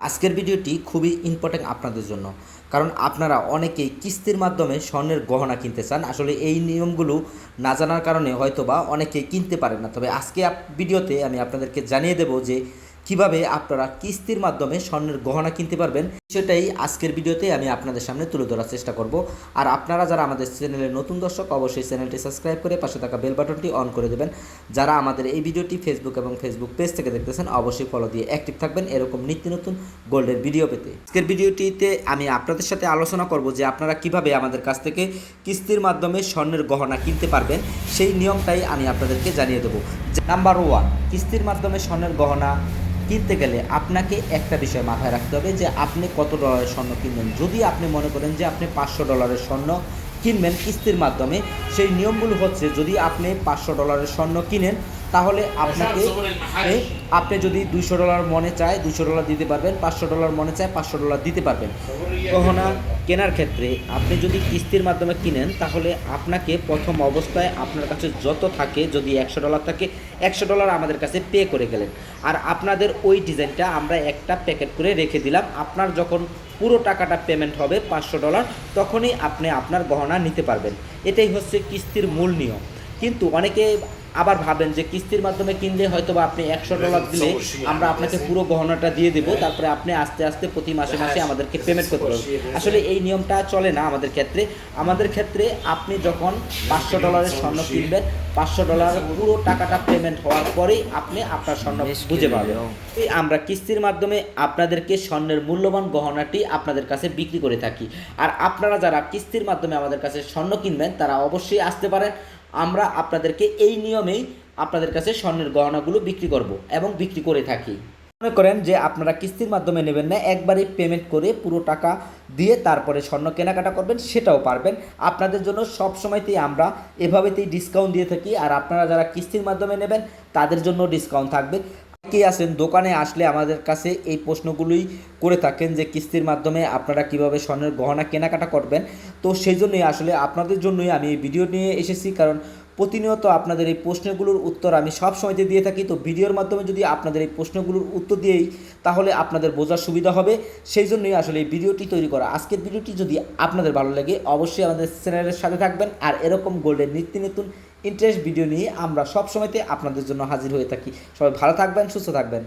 আজকের ভিডিওটি খুবই ইম্পর্ট্যান্ট আপনাদের জন্য। কারণ আপনারা অনেকেই কিস্তির মাধ্যমে স্বর্ণের গহনা কিনতে চান। আসলে এই নিয়মগুলো না জানার কারণে হয়তোবা অনেকে কিনতে পারেন না। তবে আজকে ভিডিওতে আমি আপনাদেরকে জানিয়ে দেব যে কীভাবে আপনারা কিস্তির মাধ্যমে স্বর্ণের গহনা কিনতে পারবেন সেটাই আজকের ভিডিওতে আমি আপনাদের সামনে তুলে ধরার চেষ্টা করব। আর আপনারা যারা আমাদের চ্যানেলের নতুন দর্শক, অবশ্যই চ্যানেলটি সাবস্ক্রাইব করে পাশে থাকা বেল বাটনটি অন করে দেবেন। যারা আমাদের এই ভিডিওটি ফেসবুক এবং ফেসবুক পেজ থেকে দেখতেছেন, অবশ্যই ফলো দিয়ে অ্যাক্টিভ থাকবেন। এরকম নিত্য নতুন গোল্ডের ভিডিও পেতে। আজকের ভিডিওটিতে আমি আপনাদের সাথে আলোচনা করব যে আপনারা কীভাবে আমাদের কাছ থেকে কিস্তির মাধ্যমে স্বর্ণের গহনা কিনতে পারবেন। সেই নিয়মটাই আমি আপনাদেরকে জানিয়ে দেবো। নাম্বার ওয়ান কিস্তির মাধ্যমে স্বর্ণের গহনা কিনতে গেলে আপনাকে একটা বিষয় মাথায় রাখতে হবে যে আপনি কত ডলারের স্বর্ণ কিনবেন। যদি আপনি মনে করেন যে আপনি পাঁচশো ডলারের স্বর্ণ কিনবেন কিস্তির মাধ্যমে, সেই নিয়মগুলো হচ্ছে যদি আপনি পাঁচশো ডলারের স্বর্ণ কিনেন তাহলে আপনাকে আপনি যদি দুইশো ডলার মনে চায় দুশো ডলার দিতে পারবেন পাঁচশো ডলার মনে চায় পাঁচশো ডলার দিতে পারবেন। গহনা কেনার ক্ষেত্রে আপনি যদি কিস্তির মাধ্যমে কিনেন তাহলে আপনাকে প্রথম অবস্থায় আপনার কাছে যত থাকে যদি একশো ডলার থাকে একশো ডলার আমাদের কাছে পে করে গেলেন। আর আপনাদের ওই ডিজাইনটা আমরা একটা প্যাকেট করে রেখে দিলাম। আপনার যখন পুরো টাকাটা পেমেন্ট হবে পাঁচশো ডলার তখনই আপনি আপনার গহনা নিতে পারবেন। এটাই হচ্ছে কিস্তির মূল নিয়ম। কিন্তু অনেকে আবার ভাবেন যে কিস্তির মাধ্যমে কিনলে হয়তো বা আপনি একশো ডলার দিলে আমরা আপনাকে পুরো গহনাটা দিয়ে দেবো তারপরে আপনি আস্তে আস্তে প্রতি মাসে মাসে আমাদেরকে পেমেন্ট করতে পারবেন। আসলে এই নিয়মটা চলে না আমাদের ক্ষেত্রে। আমাদের ক্ষেত্রে আপনি যখন পাঁচশো ডলারের স্বর্ণ কিনবেন পাঁচশো ডলার পুরো টাকাটা পেমেন্ট হওয়ার পরেই আপনি আপনার স্বর্ণ বুঝে পাবেন। আমরা কিস্তির মাধ্যমে আপনাদেরকে স্বর্ণের মূল্যবান গহনাটি আপনাদের কাছে বিক্রি করে থাকি। আর আপনারা যারা কিস্তির মাধ্যমে আমাদের কাছে স্বর্ণ কিনবেন তারা অবশ্যই আসতে পারেন। আমরা আপনাদেরকে এই নিয়মেই আপনাদের কাছে স্বর্ণের গহনাগুলো বিক্রি করব এবং বিক্রি করে থাকি। মনে করেন যে আপনারা কিস্তির মাধ্যমে নেবেন না, একবারে পেমেন্ট করে পুরো টাকা দিয়ে তারপরে স্বর্ণ কেনাকাটা করবেন, সেটাও পারবেন। আপনাদের জন্য সব সময়তেই আমরা এভাবেতেই ডিসকাউন্ট দিয়ে থাকি, আর আপনারা যারা কিস্তির মাধ্যমে নেবেন, তাদের জন্য ডিসকাউন্ট থাকবে। কে আছেন? দোকানে আসলে আমাদের কাছে এই প্রশ্নগুলোই করে থাকেন যে কিস্তির মাধ্যমে আপনারা কীভাবে স্বর্ণের গহনা কেনাকাটা করবেন। তো সেই জন্যই আসলে আপনাদের জন্যই আমি এই ভিডিও নিয়ে এসেছি। কারণ প্রতিনিয়ত আপনাদের এই প্রশ্নগুলোর উত্তর আমি সব সময়তে দিয়ে থাকি। তো ভিডিওর মাধ্যমে যদি আপনাদের এই প্রশ্নগুলোর উত্তর দিয়েই, তাহলে আপনাদের বোঝার সুবিধা হবে। সেই জন্যই আসলে এই ভিডিওটি তৈরি করা। আজকের ভিডিওটি যদি আপনাদের ভালো লাগে, অবশ্যই আমাদের চ্যানেলের সাথে থাকবেন। আর এরকম গোল্ডের নিত্য নতুন ইন্টারেস্ট ভিডিও নিয়ে আমরা সব সময়তে আপনাদের জন্য হাজির হয়ে থাকি। সবাই ভালো থাকবেন, সুস্থ থাকবেন।